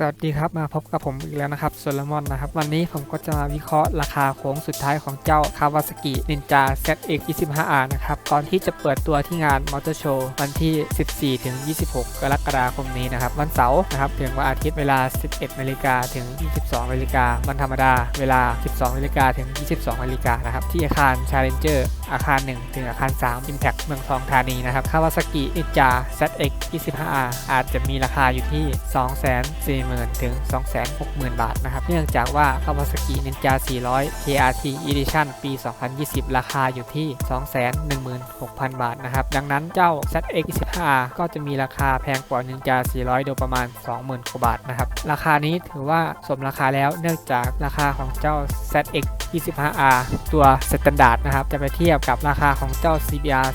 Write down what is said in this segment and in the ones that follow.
สวัสดีครับมาพบกับผมอีกแล้วนะครับโซลมอนนะครับ วันนี้ผมก็จะมาวิเคราะห์ราคาโค้งสุดท้ายของเจ้า Kawasaki Ninja ZX 25R นะครับก่อนที่จะเปิดตัวที่งานมอเตอร์โชว์วันที่ 14 ถึง 26 กรกฎาคมนี้นะครับ วันเสาร์นะครับถึงวันอาทิตย์เวลา 11นาฬิกาถึง 22นาฬิกาวันธรรมดา เวลา 12นาฬิกาถึง 22นาฬิกานะครับที่อาคาร Challenger อาคาร 1 ถึงอาคาร 3 Impact เมืองทองธานีนะครับ Kawasaki Ninja ZX 25R อาจจะมีราคาอยู่ที่ 240,000 ถึง 260,000 บาทนะครับ เนื่องจากว่า Kawasaki Ninja 400 KRT Edition ปี 2020 ราคาอยู่ที่ 216,000 บาทนะครับ ดังนั้นเจ้า ZX 25R ก็จะมีราคาแพงกว่า Ninja 400 โดยประมาณ 20,000 กว่าบาทนะครับ ราคานี้ถือว่าสมราคาแล้วเนื่องจากราคาของเจ้า ZX 25R ตัว Standard นะครับ จะไปเทียบกับราคาของเจ้า CBR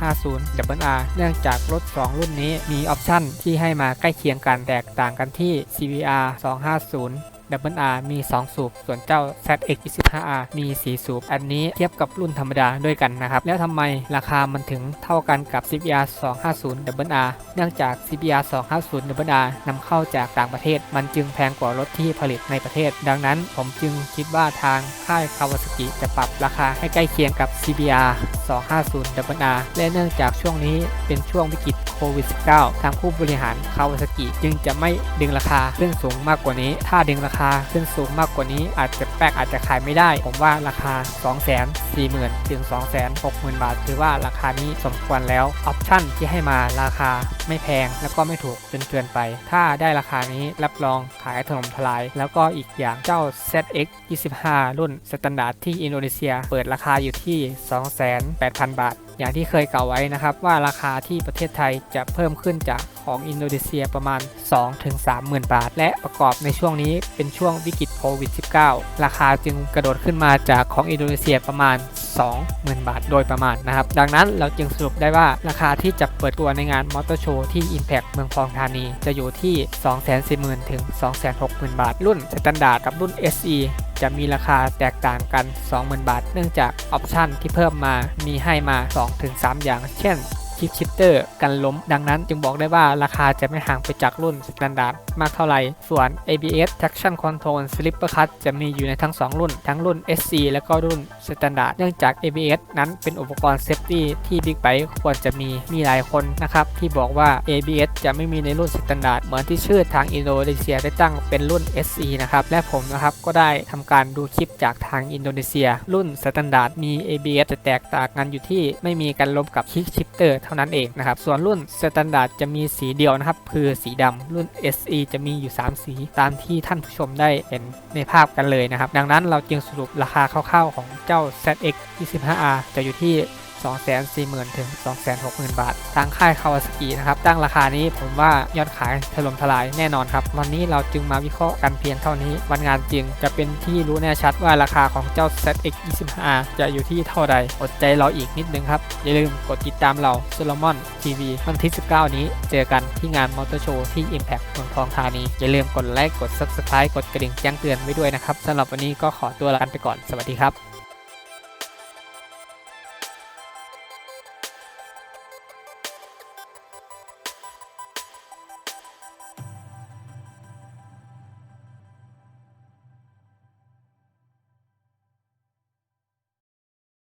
250 WR เนื่องจากรถ 2 รุ่นนี้มีออปชั่นที่ให้มาใกล้เคียงกันแตกต่างกันที่ CBR 250 R มี 2 สูบ ส่วนเจ้า ZX 25R มี 4 สูบ อันนี้เทียบกับรุ่นธรรมดาด้วยกันนะครับ แล้วทำไมราคามันถึงเท่ากันกับ CBR 2 5 0 d o u b l R เนื่องจาก CBR 2 5 0 d o u b l R นำเข้าจากต่างประเทศ มันจึงแพงกว่ารถที่ผลิตในประเทศ ดังนั้นผมจึงคิดว่าทางค่าย Kawasaki จะปรับราคาให้ใกล้เคียงกับ CBR 2 5 0 d o u b l R และเนื่องจากช่วงนี้เป็นช่วงวิกฤต วิด -19 ทางผู้บริหาร Kawasaki จึงจะไม่ดึงราคาขึ้นสูงมากกว่านี้ ถ้าดึงราคาขึ้นสูงมากกว่านี้ อาจจะแป๊กอาจจะขายไม่ได้ ผมว่าราคา 240,000ถึง 260,000 บาท ถือว่าราคานี้สมควรแล้ว ออปชั่นที่ให้มาราคาไม่แพงแล้วก็ไม่ถูกจนเกินไป ถ้าได้ราคานี้รับรองขายถล่มทลาย แล้วก็อีกอย่างเจ้า ZX 25 รุ่นสแตนดาร์ดที่อินโดนีเซีย เปิดราคาอยู่ที่ 28,000 บาทอย่างที่เคยกล่าวไว้นะครับว่าราคาที่ประเทศไทยจะเพิ่มขึ้นจากของอินโดนีเซียประมาณ 2-30,000บาท และประกอบในช่วงนี้เป็นช่วงวิกฤตโควิด -19 ราคาจึงกระโดดขึ้นมาจากของอินโดนีเซียประมาณ 20,000 บาทโดยประมาณนะครับ ดังนั้นเราจึงสรุปได้ว่าราคาที่จะเปิดตัวในงานมอเตอร์โชว์ที่ Impact เมืองทองธานี จะอยู่ที่ 240,000 ถึง 260,000 บาท รุ่นสแตนดาร์ดกับรุ่น SE จะมีราคาแตกต่างกัน 20,000 บาท เนื่องจากออปชันที่เพิ่มมามีให้มา 2-3 อย่าง เช่น คิกชิปเตอร์กันล้ม ดังนั้นจึงบอกได้ว่าราคาจะไม่ห่างไปจากรุ่นสแตนดาร์ดมากเท่าไหร่ ส่วน ABS Traction Control Slipper Cut จะมีอยู่ในทั้ง 2 รุ่น ทั้งรุ่น SC และก็รุ่นสแตนดาร์ดเนื่องจาก ABS นั้นเป็นอุปกรณ์เซฟตี้ที่ Big Bike ควรจะมีมีหลายคนนะครับที่บอกว่า ABS จะไม่มีในรุ่นสแตนดาร์ดเหมือนที่ชื่อทางอินโดนีเซียได้ตั้งเป็นรุ่น SC นะครับและผมนะครับก็ได้ทำการดูคลิปจากทางอินโดนีเซีย รุ่นสแตนดาร์ดมี ABS จะแตกต่างกันอยู่ที่ไม่มีการล้มกับคิกชิปเตอร์เท่านั้นเองนะครับ ส่วนรุ่นสแตนดาร์ดจะมีสีเดียวนะครับ คือสีดำรุ่น SE จะมีอยู่ 3 สีตามที่ท่านผู้ชมได้เห็นในภาพกันเลยนะครับ ดังนั้นเราจึงสรุปราคาคร่าวๆของเจ้า ZX 25R จะอยู่ที่ 240,000 ถึง 260,000 บาท ทางค่ายคาวาสกินะครับ ตั้งราคานี้ผมว่ายอดขายถล่มทลายแน่นอนครับ วันนี้เราจึงมาวิเคราะห์กันเพียงเท่านี้ วันงานจริงจะเป็นที่รู้แน่ชัดว่าราคาของเจ้า ZX 25R จะอยู่ที่เท่าใด อดใจรออีกนิดนึงครับ อย่าลืมกดติดตามเราซ o ลมอนทีวีวันที่ 19 นี้ เจอกันที่งานมอเตอร์โชว์ที่ Impact เมืองทองธานี อย่าลืมกดไลค์ กด Subscribe กดกระดิ่งแจ้งเตือนไว้ด้วยนะครับสำหรับวันนี้ก็ขอตัวลากันไปก่อน สวัสดีครับ